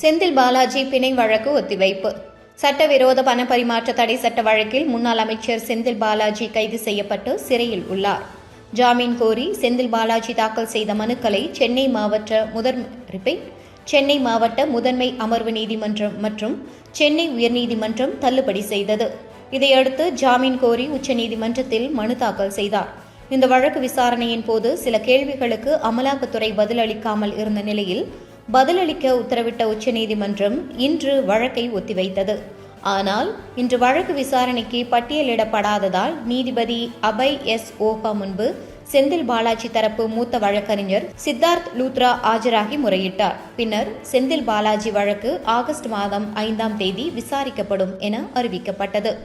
செந்தில் பாலாஜி பிணை வழக்கு ஒத்திவைப்பு. சட்டவிரோத பண பரிமாற்ற தடை சட்ட வழக்கில் முன்னாள் அமைச்சர் செந்தில் பாலாஜி கைது செய்யப்பட்டு சிறையில் உள்ளார். ஜாமீன் கோரி செந்தில் பாலாஜி தாக்கல் செய்த மனுக்களை சென்னை மாவட்ட முதற் ரிப்பீட் சென்னை மாவட்ட முதன்மை அமர்வு நீதிமன்றம் மற்றும் சென்னை உயர்நீதிமன்றம் தள்ளுபடி செய்தது. இதையடுத்து ஜாமீன் கோரி உச்சநீதிமன்றத்தில் மனு தாக்கல் செய்தார். இந்த வழக்கு விசாரணையின் போது சில கேள்விகளுக்கு அமலாக்கத்துறை பதிலளிக்காமல் இருந்த நிலையில் பதிலளிக்க உத்தரவிட்ட உச்சநீதிமன்றம் இன்று வழக்கை ஒத்திவைத்தது. ஆனால் இன்று வழக்கு விசாரணைக்கு பட்டியலிடப்படாததால் நீதிபதி அபய் எஸ் ஓஹா முன்பு செந்தில் பாலாஜி தரப்பு மூத்த வழக்கறிஞர் சித்தார்த் லூத்ரா ஆஜராகி முறையிட்டார். பின்னர் செந்தில் பாலாஜி வழக்கு ஆகஸ்ட் மாதம் ஐந்தாம் தேதி விசாரிக்கப்படும் என அறிவிக்கப்பட்டது.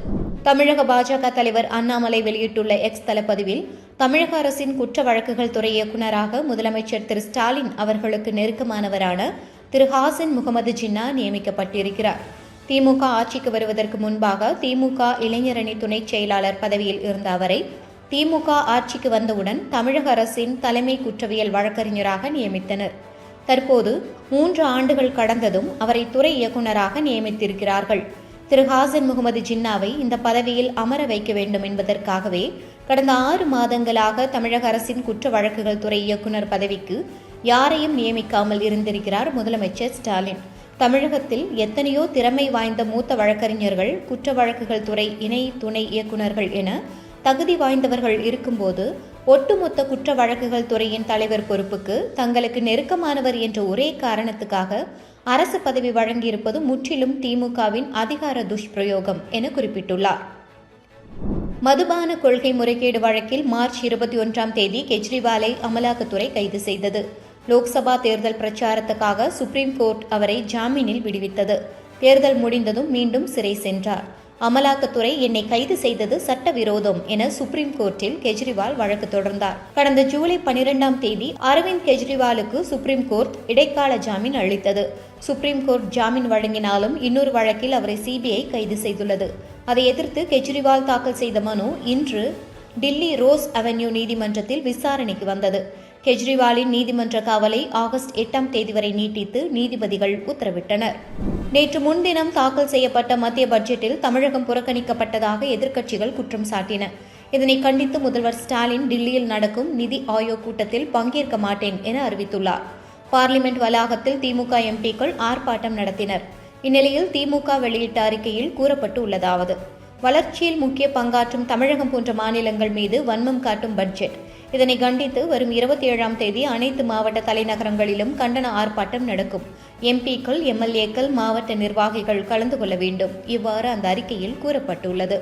தமிழக பாஜக தலைவர் அண்ணாமலை வெளியிட்டுள்ள எக்ஸ் தளப்பதிவில் தமிழக அரசின் குற்ற வழக்குகள் துறை இயக்குநராக முதலமைச்சர் திரு. ஸ்டாலின் அவர்களுக்கு நெருக்கமானவரான திரு. ஹாசின் முகமது ஜின்னா நியமிக்கப்பட்டிருக்கிறார். திமுக ஆட்சிக்கு வருவதற்கு முன்பாக திமுக இளைஞரணி துணைச் செயலாளர் பதவியில் இருந்த அவரை திமுக ஆட்சிக்கு வந்தவுடன் தமிழக அரசின் தலைமை குற்றவியல் வழக்கறிஞராக நியமித்தனர். தற்போது மூன்று ஆண்டுகள் கடந்ததும் அவரை துறை இயக்குநராக நியமித்திருக்கிறார்கள். திரு ஹாசன் முகமது ஜின்னாவை இந்த பதவியில் அமர வைக்க வேண்டும் என்பதற்காகவே கடந்த ஆறு மாதங்களாக தமிழக அரசின் குற்ற வழக்குகள் துறை இயக்குநர் பதவிக்கு யாரையும் நியமிக்காமல் இருந்திருக்கிறார் முதலமைச்சர் ஸ்டாலின். தமிழகத்தில் எத்தனையோ திறமை வாய்ந்த மூத்த வழக்கறிஞர்கள் குற்ற வழக்குகள் துறை இணை துணை இயக்குநர்கள் என தகுதி வாய்ந்தவர்கள் இருக்கும்போது ஒட்டுமொத்த குற்ற வழக்குகள் துறையின் தலைவர் பொறுப்புக்கு தங்களுக்கு நெருக்கமானவர் என்ற ஒரே காரணத்துக்காக அரசு பதவி வழங்கியிருப்பது முற்றிலும் திமுகவின் அதிகார துஷ்பிரயோகம் என குறிப்பிட்டுள்ளார். மதுபான கொள்கை முறைகேடு வழக்கில் மார்ச் இருபத்தி ஒன்றாம் தேதி கெஜ்ரிவாலை அமலாக்கத்துறை கைது செய்தது. லோக்சபா தேர்தல் பிரச்சாரத்துக்காக சுப்ரீம் கோர்ட் அவரை ஜாமீனில் விடுவித்தது. தேர்தல் முடிந்ததும் மீண்டும் சிறை சென்றார். அமலாக்கத்துறை என்னை கைது செய்தது சட்டவிரோதம் என சுப்ரீம் கோர்ட்டில் கெஜ்ரிவால் வழக்கு தொடர்ந்தார். கடந்த ஜூலை பனிரெண்டாம் தேதி அரவிந்த் கெஜ்ரிவாலுக்கு சுப்ரீம் கோர்ட் இடைக்கால ஜாமீன் அளித்தது. சுப்ரீம் கோர்ட் ஜாமீன் வழங்கினாலும் இன்னொரு வழக்கில் அவரை சிபிஐ கைது செய்துள்ளது. அதை எதிர்த்து கெஜ்ரிவால் தாக்கல் செய்த மனு இன்று டில்லி ரோஸ் அவென்யூ நீதிமன்றத்தில் விசாரணைக்கு வந்தது. கெஜ்ரிவாலின் நீதிமன்ற காவலை ஆகஸ்ட் எட்டாம் தேதி வரை நீட்டித்து நீதிபதிகள் உத்தரவிட்டனர். நேற்று முன்தினம் தாக்கல் செய்யப்பட்ட மத்திய பட்ஜெட்டில் தமிழகம் புறக்கணிக்கப்பட்டதாக எதிர்க்கட்சிகள் குற்றம் சாட்டின. இதனை கண்டித்து முதல்வர் ஸ்டாலின் டில்லியில் நடக்கும் நிதி ஆயோக் கூட்டத்தில் பங்கேற்க மாட்டேன் என அறிவித்துள்ளார். பார்லிமெண்ட் வளாகத்தில் திமுக எம்பிக்கள் ஆர்ப்பாட்டம் நடத்தினர். இந்நிலையில் திமுக வெளியிட்ட அறிக்கையில் கூறப்பட்டு உள்ளதாவது வளர்ச்சியில் முக்கிய பங்காற்றும் தமிழகம் போன்ற மாநிலங்கள் மீது வன்மம் காட்டும் பட்ஜெட் இதனை கண்டித்து வரும் இருபத்தி ஏழாம் தேதி அனைத்து மாவட்ட தலைநகரங்களிலும் கண்டன ஆர்ப்பாட்டம் நடக்கும். எம்பிக்கள் எம்எல்ஏக்கள் மாவட்ட நிர்வாகிகள் கலந்து கொள்ள வேண்டும். இவ்வாறு அந்த அறிக்கையில் கூறப்பட்டுள்ளது.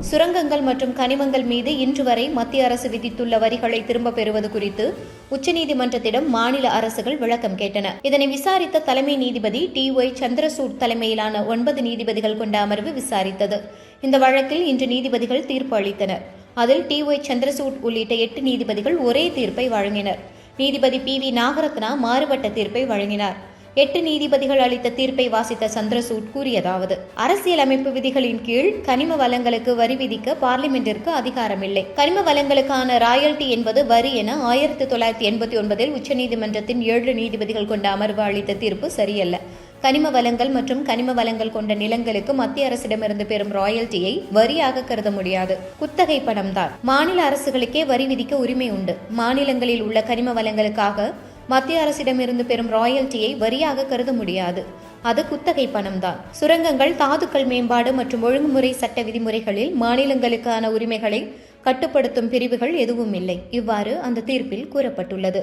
சுரங்கங்கள் மற்றும் கனிமங்கள் மீது இன்று வரை மத்திய அரசு விதித்துள்ள வரிகளை திரும்பப் பெறுவது குறித்து உச்சநீதிமன்றத்திடம் மாநில அரசுகள் விளக்கம் கேட்டன. இதனை விசாரித்த தலைமை நீதிபதி டி ஒய் சந்திரசூட் தலைமையிலான ஒன்பது நீதிபதிகள் கொண்ட அமர்வு விசாரித்தது. இந்த வழக்கில் இன்று நீதிபதிகள் தீர்ப்பு அளித்தனர். அதில் டி ஒய் சந்திரசூட் உள்ளிட்ட எட்டு நீதிபதிகள் ஒரே தீர்ப்பை வழங்கினர். நீதிபதி பி வி நாகரத்னா மாறுபட்ட தீர்ப்பை வழங்கினார். எட்டு நீதிபதிகள் அளித்த தீர்ப்பை வாசித்த சந்திரசூட் கூறியதாவது அரசியலமைப்பு விதிகளின் கீழ் கனிம வளங்களுக்கு வரி விதிக்க பார்லிமெண்டிற்கு அதிகாரமில்லை. கனிம வளங்களுக்கான ராயல்டி என்பது வரி என ஆயிரத்தி தொள்ளாயிரத்தி எண்பத்தி ஒன்பதில் உச்சநீதிமன்றத்தின் ஏழு நீதிபதிகள் கொண்ட அமர்வு அளித்த தீர்ப்பு சரியல்ல. கனிம வளங்கள் மற்றும் கனிம வளங்கள் கொண்ட நிலங்களுக்கு மத்திய அரசிடமிருந்து பெறும் ராயல்ட்டியை வரியாக கருத முடியாது. குத்தகை பணம்தான். மாநில அரசுகளுக்கே வரி விதிக்க உரிமை உண்டு. மாநிலங்களில் உள்ள கனிம வளங்களுக்காக மத்திய அரசிடமிருந்து பெறும் ராயல்ட்டியை வரியாக கருத முடியாது. அது குத்தகை பணம்தான். சுரங்கங்கள் தாதுக்கள் மேம்பாடு மற்றும் ஒழுங்குமுறை சட்ட விதிமுறைகளில் மாநிலங்களுக்கான உரிமைகளை கட்டுப்படுத்தும் பிரிவுகள் எதுவும் இல்லை இவ்வாறு அந்த தீர்ப்பில் கூறப்பட்டுள்ளது.